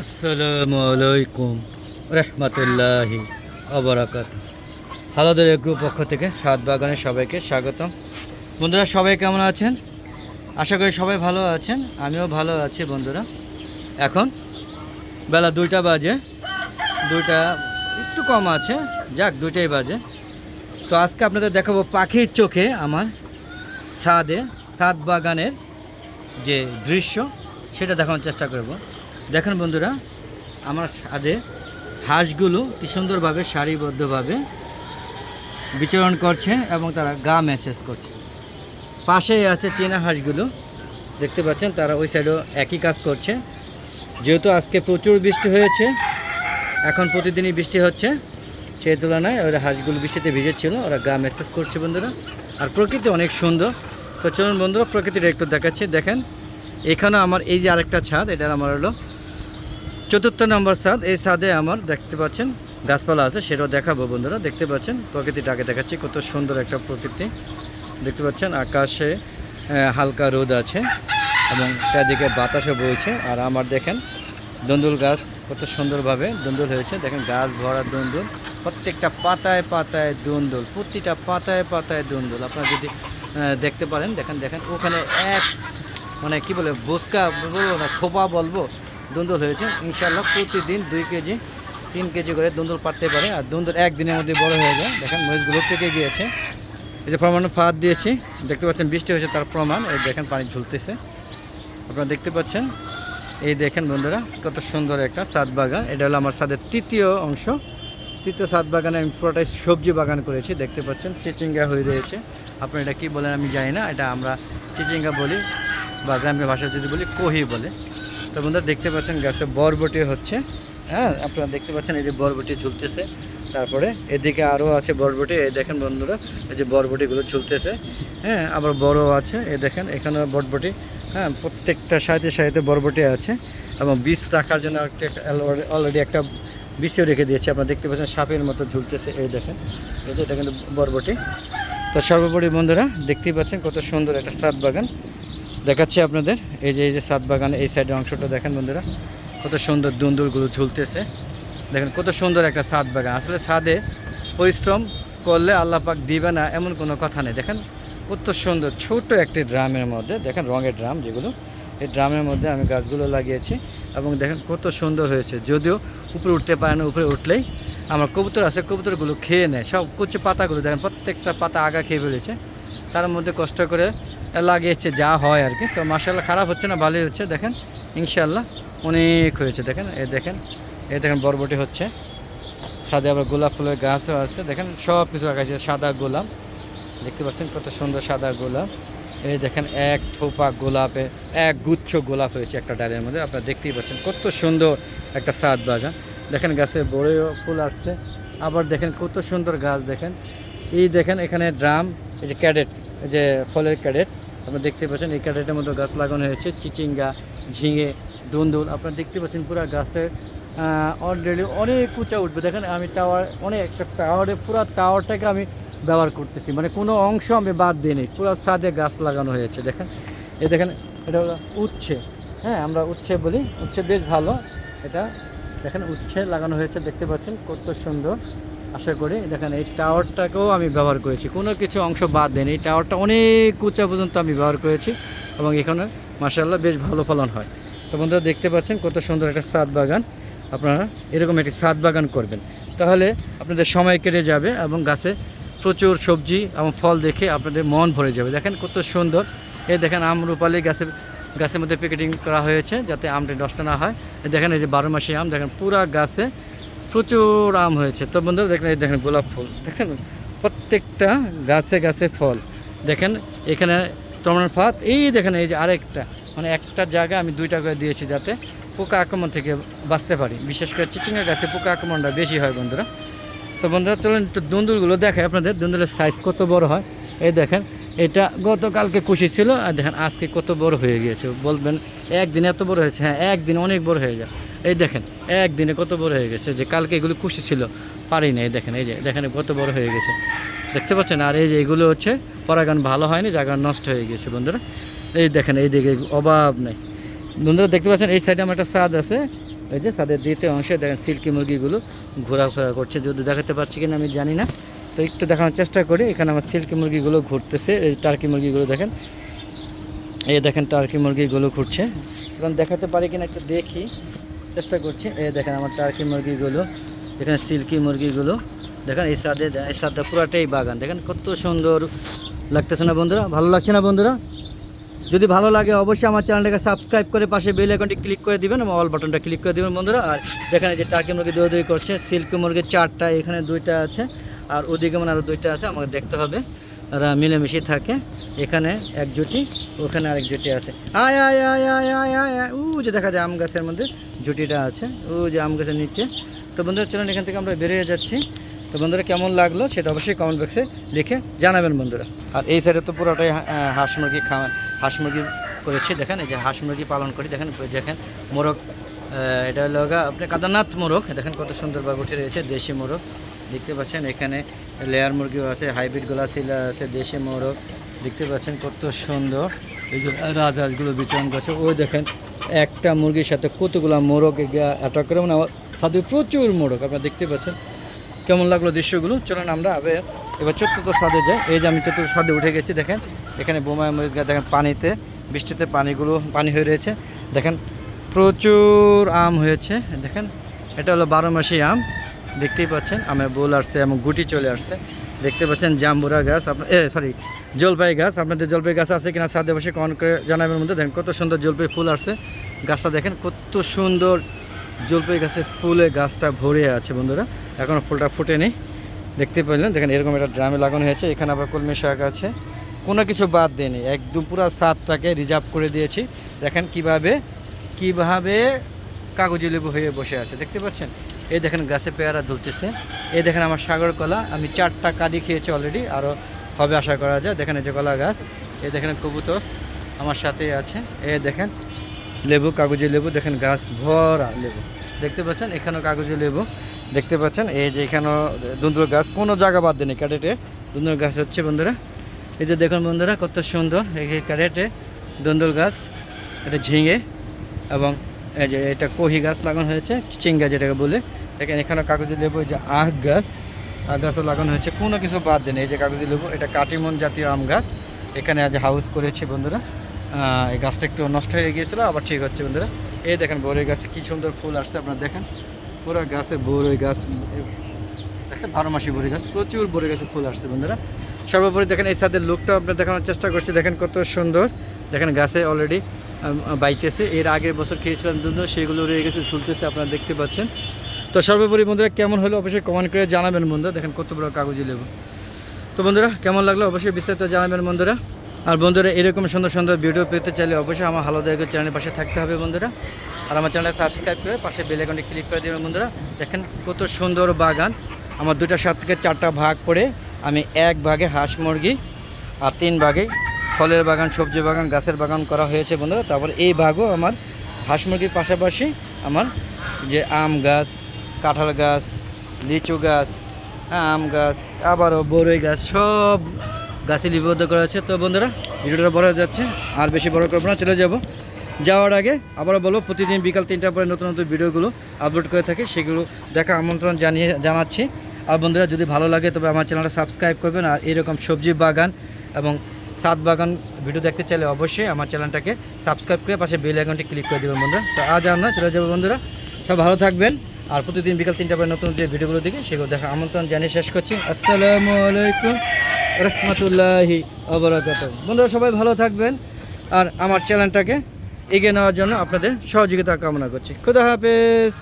আসসালামু আলাইকুম রহমতুল্লাহি আবরাকাত হালাদের গ্রুপ পক্ষ থেকে সাত বাগানে সবাইকে স্বাগতম। বন্ধুরা, সবাই কেমন আছেন? আশা করি সবাই ভালো আছেন, আমিও ভালো আছি বন্ধুরা। এখন বেলা দুইটা বাজে, দুইটা একটু কম আছে, যাক দুইটাই বাজে। তো আজকে আপনাদের দেখাবো পাখির চোখে আমার ছাদে, ছাদ বাগানের যে দৃশ্য, সেটা দেখানোর চেষ্টা করব। দেখেন বন্ধুরা, আমার ছাদে হাঁসগুলো কি সুন্দরভাবে, সারিবদ্ধভাবে বিচরণ করছে এবং তারা গা ম্যাচেস করছে। পাশেই আছে চীনা হাঁসগুলো, দেখতে পাচ্ছেন তারা ওই সাইডেও একই কাজ করছে। যেহেতু আজকে প্রচুর বৃষ্টি হয়েছে, এখন প্রতিদিনই বৃষ্টি হচ্ছে, সেই তুলনায় ওরা হাঁসগুলো বৃষ্টিতে ভিজেছিল, ওরা গা মেসেজ করছে বন্ধুরা। আর প্রকৃতি অনেক সুন্দর। তো চলুন বন্ধুরা, প্রকৃতিটা একটু দেখাচ্ছি। দেখেন এখানে আমার এই যে আরেকটা ছাদ এটা আমার হলো চতুর্থ নম্বর ছাদ, এই ছাদে আমার দেখতে পাচ্ছেন গাছপালা আছে, সেটাও দেখাবো বন্ধুরা। দেখতে পাচ্ছেন প্রকৃতিটাকে দেখাচ্ছি, কত সুন্দর একটা প্রকৃতি। দেখতে পাচ্ছেন, আকাশে হালকা রোদ আছে এবং চারদিকে বাতাসও বইছে। আর আমার দেখেন, দন্দুল গাছ কত সুন্দরভাবে দন্দুল হয়েছে। দেখেন, গাছ ভরা দন্দুল, প্রত্যেকটা পাতায় পাতায় দন্দুল, প্রতিটা পাতায় পাতায় দন্দুল। আপনারা যদি দেখতে পারেন, দেখেন দেখেন, ওখানে এক মানে কি বলে, বোসকা বলব না, খোপা বলব দন্দুল হয়েছে। ইনশাল্লাহ প্রতিদিন দুই কেজি, তিন কেজি করে দন্দুল পারতে পারে। আর দন্দুল একদিনের মধ্যে বড় হয়ে যায়। দেখেন মরিচগুলো থেকে গিয়েছে। এই যে প্রমাণ ফাঁদ দিয়েছি, দেখতে পাচ্ছেন বৃষ্টি হয়েছে তার প্রমাণ। এই দেখেন পানি ঝুলতেছে। আপনারা দেখতে পাচ্ছেন, এই দেখেন বন্ধুরা, কত সুন্দর একটা সাদ বাগান। এটা হলো আমার সাদের তৃতীয় অংশ। তৃতীয় সাদ বাগানে আমি পুরোটাই সবজি বাগান করেছি। দেখতে পাচ্ছেন, চিচিঙ্গা হয়ে রয়েছে। আপনারা এটা কী বলেন আমি জানি না। এটা আমরা চিচিঙ্গা বলি বা গ্রামের ভাষায় যদি বলি, কোহি বলে। তো বন্ধুরা দেখতে পাচ্ছেন গাছে বরবটি হচ্ছে হ্যাঁ? আপনারা দেখতে পাচ্ছেন এই যে বরবটি ঝুলতেছে। তারপরে এদিকে আরও আছে বরবটি, এই দেখেন বন্ধুরা, এই যে বরবটিগুলো ঝুলতেছে। হ্যাঁ আবার বড় আছে, এই দেখেন এখানে বরবটি হ্যাঁ প্রত্যেকটা সাইডে সাইডে বরবটি আছে। এবং বীজ রাখার জন্য একটা অলরেডি একটা বিষও রেখে দিয়েছে। আপনারা দেখতে পাচ্ছেন সাপের মতো ঝুলতেছে, এই দেখেন। এটা কিন্তু বরবটি। তো সর্বোপরি বন্ধুরা দেখতেই পাচ্ছেন কত সুন্দর একটা সাত বাগান। দেখাচ্ছি আপনাদের। এই যে এই যে সাত বাগান, এই সাইডের অংশটা দেখেন বন্ধুরা। কত সুন্দর দুন্দুলগুলো ঝুলতেছে। দেখেন কত সুন্দর একটা সাদ বাগান। আসলে সাদে পরিশ্রম করলে আল্লাহ পাক দিবে না, এমন কোনো কথা নেই। দেখেন কত সুন্দর, ছোট একটি ড্রামের মধ্যে, দেখেন রঙের ড্রাম যেগুলো, এই ড্রামের মধ্যে আমি গাছগুলো লাগিয়েছি এবং দেখেন কত সুন্দর হয়েছে। যদিও উপরে উঠতে পারে না, উপরে উঠলেই আমার কবুতর আছে, কবুতরগুলো খেয়ে নেয়। সব কুচি পাতাগুলো, দেখেন প্রত্যেকটা পাতা আগা খেয়ে ফেলেছে। তার মধ্যে কষ্ট করে লাগিয়েছে যা হয় আর কি। তো মাসাল্লাহ খারাপ হচ্ছে না, ভালোই হচ্ছে, দেখেন। ইনশাল্লাহ অনেক হয়েছে, দেখেন এ দেখেন এ দেখেন বরবটি হচ্ছে। সাদে আবার গোলাপ ফুলের গাছও আছে, দেখেন সব কিছু রাখা আছে সাদা গোলাপ। দেখতে পাচ্ছেন কত সুন্দর সাদা গোলাপ। এই দেখেন, এক থোপা গোলাপে, এক গুচ্ছ গোলাপ হয়েছে একটা ডালের মধ্যে, আপনারা দেখতেই পাচ্ছেন কত সুন্দর একটা সাদ বাগান দেখেন গাছে বড় ফুল আসছে, আবার দেখেন কত সুন্দর গাছ, দেখেন। এই দেখেন এখানে ড্রাম, এই যে ক্যাডেট যে ফলের ক্যাডেট আপনারা দেখতে পাচ্ছেন এই ক্যাডেটের মধ্যে গাছ লাগানো হয়েছে, চিচিঙ্গা, ঝিঙে, দুন্দুল, আপনারা দেখতে পাচ্ছেন পুরো গাছটা অলরেডি অনেক উঁচা উঠবে। দেখেন আমি টাওয়ার অনেক একটা টাওয়ারে পুরো টাওয়ারটাকে আমি ব্যবহার করতেছি। মানে কোনো অংশ আমি বাদ দিইনি পুরো ছাদে গাছ লাগানো হয়েছে। দেখেন, এই দেখেন, এটা হলো উচ্ছে। হ্যাঁ আমরা উচ্ছে বলি, উচ্ছে বেশ ভালো। এটা, দেখেন উচ্ছে লাগানো হয়েছে, দেখতে পাচ্ছেন কত সুন্দর। আশা করি। দেখেন, এই টাওয়ারটাকেও আমি ব্যবহার করেছি। কোনো কিছু অংশ বাদ দেন এই টাওয়ারটা অনেক উঁচা পর্যন্ত আমি ব্যবহার করেছি এবং এখানে মাসাল্লাহ বেশ ভালো ফলন হয়। তো বন্ধুরা, দেখতে পাচ্ছেন কত সুন্দর একটা সাদ বাগান। আপনারা এরকম একটি সাদ বাগান করবেন। তাহলে আপনাদের সময় কেটে যাবে এবং গাছে প্রচুর সবজি এবং ফল দেখে আপনাদের মন ভরে যাবে। দেখেন কত সুন্দর। এই দেখেন আম রূপালি গাছে, গাছের মধ্যে প্যাকেটিং করা হয়েছে যাতে আমটি নষ্ট না হয়। দেখেন এই যে বারো মাসি আম, দেখেন পুরা গাছে প্রচুর আম হয়েছে। তো বন্ধুরা, দেখেন, এই দেখেন গোলাপ ফুল। দেখেন, প্রত্যেকটা গাছে গাছে ফল। দেখেন, এখানে টমেটোর ফাত এই দেখেন, এই যে আরেকটা। মানে একটা জায়গায় আমি দুইটা করে দিয়েছি যাতে পোকা আক্রমণ থেকে বাঁচতে পারি। বিশেষ করে চিচিঙ্গা গাছে পোকা আক্রমণটা বেশি হয় বন্ধুরা। তো বন্ধুরা, চলুন একটু দুন্দুলগুলো দেখায় আপনাদের। দুন্দুলের সাইজ কত বড় হয়? এই দেখেন, এটা গতকালকে খুশি ছিল। আর দেখেন, আজকে কত বড় হয়ে গিয়েছে। বলবেন, একদিন এত বড় হয়েছে। হ্যাঁ একদিন অনেক বড় হয়ে যায়। এই দেখেন, একদিনে কত বড় হয়ে গেছে, যে কালকে এগুলো খুশি ছিল, পারি না এই দেখেন, এই যে, দেখেন কত বড় হয়ে গেছে। দেখতে পাচ্ছেন? আর এই যে এগুলো হচ্ছে পরাগান ভালো হয়নি জায়গা নষ্ট হয়ে গেছে, বন্ধুরা। এই দেখেন, এই দিকে অভাব নেই। বন্ধুরা, দেখতে পাচ্ছেন, এই সাইডে আমার একটা ছাদ আছে। ওই যে ছাদের দ্বিতীয় অংশে দেখেন সিল্কি মুরগিগুলো ঘোরাফেরা করছে, যদি দেখাতে পারছি কিনা আমি জানি না। তো একটু দেখানোর চেষ্টা করি, এখানে আমার সিল্কি মুরগিগুলো ঘুরতেছে, এই টার্কি মুরগিগুলো দেখেন। এই দেখেন, টার্কি মুরগিগুলো ঘুরছে। এখন দেখাতে পারি কিনা একটু দেখি। চেষ্টা করছি। এই দেখেন আমার টার্কি মুরগিগুলো এখানে সিল্কি মুরগিগুলো। দেখেন এই সাদে, এই সাদটা পুরাটাই বাগান। দেখেন কত সুন্দর লাগতেছে না বন্ধুরা? ভালো লাগছে না বন্ধুরা? যদি ভালো লাগে অবশ্যই আমার চ্যানেলটাকে সাবস্ক্রাইব করে পাশে বেল আইকনটি ক্লিক করে দিবেন এবং অল বাটনটা ক্লিক করে দিবেন বন্ধুরা। আর দেখেন এই যে টার্কি মুরগি দৌড়দৌড়ি করছে, সিল্কি মুরগির চারটা এখানে দুইটা আছে, আর ওদিকে মানে আরও দুইটা আছে, আমাকে দেখতে হবে। তারা মিলেমিশে থাকে। এখানে এক জুটি, ওখানে আরেক জুটি আছে। আয় আয় আয় আয় আয় আয় আয়। ও যে দেখা যায় আম গাছের মধ্যে জুটিটা আছে। ও যে আম গাছের নিচে। তো বন্ধুরা, চলুন এখান থেকে আমরা বেরিয়ে যাচ্ছি। তো বন্ধুরা, কেমন লাগল সেটা অবশ্যই কমেন্ট বক্সে লিখে জানাবেন বন্ধুরা। আর এই সাইডে তো পুরোটাই হাঁস মুরগি খাওয়া, হাঁস মুরগি করেছি। দেখেন, এই যে হাঁস মুরগি পালন করি। দেখেন দেখেন মোরগ এটা হলো গা আপনি কাদারনাথ মোরগ। দেখেন কত সুন্দর বাগ উঠে রয়েছে, দেশি মোরগ। দেখতে পাচ্ছেন, এখানে লেয়ার মুরগিও আছে হাইব্রিড গোলাশিলা আছে, দেশি মোরগ। দেখতে পাচ্ছেন কত সুন্দর, এই যে রাজহাঁসগুলো বিচরণ করছে। ওই দেখেন, একটা মুরগির সাথে কতগুলো মোরগ অ্যাটাক করে মানে সাথে প্রচুর মোরগ, আপনারা দেখতে পাচ্ছেন। কেমন লাগল দৃশ্যগুলো? চলুন আমরা আবার এবার চতুর্থ স্বাদে যাই। এই যে আমি চতুর্থ স্বাদে উঠে গেছি, দেখেন, এখানে বোমা মুরগা দেখেন, পানিতে, বৃষ্টিতে পানিগুলো, পানি হয়ে রয়েছে। দেখেন, প্রচুর আম হয়েছে, দেখেন, এটা হলো বারো মাসি আম। দেখতেই পাচ্ছেন, আমের বোল আসছে এবং গুটি চলে আসছে। দেখতে পাচ্ছেন জাম্বুরা গাছ আপনার এ সরি জলপাই গাছ। আপনাদের জলপাই গাছ আছে কিনা সাথে বসে কমেন্ট করে জানাবেন মধ্যে। দেখেন কত সুন্দর জলপাই ফুল আসছে। গাছটা দেখেন কত সুন্দর জলপাই গাছের ফুলে গাছটা ভরে আছে বন্ধুরা। এখনও ফুলটা ফুটেনি। দেখতে পেলেন, দেখেন এরকম একটা ড্রামে লাগানো হয়েছে। এখানে আবার কলমি শাক আছে। কোনো কিছু বাদ দেয়নি। একদম পুরো সাতটাকে রিজার্ভ করে দিয়েছি। দেখেন কীভাবে কীভাবে কাগজি লেবু হয়ে বসে আছে। দেখতে পাচ্ছেন? এই দেখেন গাছে পেয়ারা ঝুলতেছে এই দেখেন আমার সাগর কলা। আমি চারটা কাদি খেয়েছি অলরেডি আরও হবে আশা করা যায়। দেখেন এই যে কলা গাছ, এই দেখেন কবুতর আমার সাথেই আছে। এ দেখেন লেবু, কাগজি লেবু, দেখেন গাছ ভরা লেবু। দেখতে পাচ্ছেন? এখানেও কাগজি লেবু। দেখতে পাচ্ছেন? এই যে এখানেও দুন্দুর গাছ, কোনো জায়গা বাদ দেয়নি ক্যাডেটে দুন্দুর গাছ হচ্ছে বন্ধুরা। এই যে দেখুন বন্ধুরা, কত সুন্দর। এই ক্যাডেটে দুন্দুল গাছ, এটা ঝিঙে এবং এই যে এটা কহি গাছ লাগানো হয়েছে চিঙ্গা যেটাকে বলে। দেখেন, এখানে কাগজি লেবু যে আখ গাছ, আখ গাছও লাগানো হয়েছে। কোনো কিছু বাদ দেয়নি এই যে কাগজি লেবু, এটা কাটিমন জাতীয় আম গাছ। এখানে আজ হাউস করেছি বন্ধুরা। এই গাছটা একটু নষ্ট হয়ে গিয়েছিল, আবার ঠিক হচ্ছে বন্ধুরা। এই দেখেন, বড়ই গাছে কি সুন্দর ফুল আসছে, আপনারা দেখেন। পুরো গাছে বড়ই গাছ, দেখেন, বারো মাসি বড়ি গাছ, প্রচুর বড়ি গাছে ফুল আসছে বন্ধুরা। সর্বোপরি দেখেন, এই সাদের লুকটা আপনার দেখানোর চেষ্টা করছি। দেখেন কত সুন্দর। দেখেন, গাছে অলরেডি বাইতেছে। এর আগের বছর খেয়েছিলাম দুধ, সেগুলো রয়ে গেছে, ঝুলতেছে, আপনারা দেখতে পাচ্ছেন। তো সর্বোপরি বন্ধুরা, কেমন হলো অবশ্যই কমেন্ট করে জানাবেন বন্ধুরা। দেখেন কত বড় কাগজি লেবু। তো বন্ধুরা, কেমন লাগল অবশ্যই বিস্তারিত জানাবেন বন্ধুরা। আর বন্ধুরা, এরকম সুন্দর সুন্দর ভিডিও পেতে চাইলে অবশ্যই আমার ভালো দেখে চ্যানেলের পাশে থাকতে হবে বন্ধুরা। আর আমার চ্যানেলটা সাবস্ক্রাইব করে পাশে বেল আইকনটি ক্লিক করে দেবেন বন্ধুরা। দেখেন কত সুন্দর বাগান। আমার দুটা সাত থেকে চারটা ভাগ করে আমি এক ভাগে হাঁস মুরগি আর তিন ভাগে ফলের বাগান, সবজি বাগান, গাছের বাগান করা হয়েছে বন্ধুরা। তারপর এই ভাগও আমার হাঁস মুরগির পাশাপাশি আমার যে আম গাছ কাঁঠাল গাছ, লিচু গাছ, আম গাছ, আবারও বরই গাছ, সব গাছে লিপিবদ্ধ করা আছে। তো বন্ধুরা, ভিডিওটা বড় হয়ে যাচ্ছে, আর বেশি বড় করব না, চলে যাব। যাওয়ার আগে আবারও বলব, প্রতিদিন বিকাল তিনটার পরে নতুন নতুন ভিডিওগুলো আপলোড করে থাকি, সেগুলো দেখা আমন্ত্রণ জানিয়ে জানাচ্ছি। আর বন্ধুরা, যদি ভালো লাগে, তবে আমার চ্যানেলটা সাবস্ক্রাইব করবেন, আর এরকম সবজি বাগান এবং সাত বাগান ভিডিও দেখতে চাইলে অবশ্যই আমার চ্যানেলটাকে সাবস্ক্রাইব করে পাশে বেল আইকনটি ক্লিক করে দেবেন বন্ধুরা। তো আজ আর না চলে যাব বন্ধুরা, সব ভালো থাকবেন। আর প্রতিদিন বিকাল তিনটা পরে নতুন যে ভিডিওগুলো দেখি, সেগুলো দেখা আমন্ত্রণ জানিয়ে শেষ করছি। আসসালামু আলাইকুম রহমতুল্লাহি আবরাকাত বন্ধুরা, সবাই ভালো থাকবেন আর আমার চ্যানেলটাকে এগিয়ে নেওয়ার জন্য আপনাদের সহযোগিতা কামনা করছি। খুদা হাফেজ।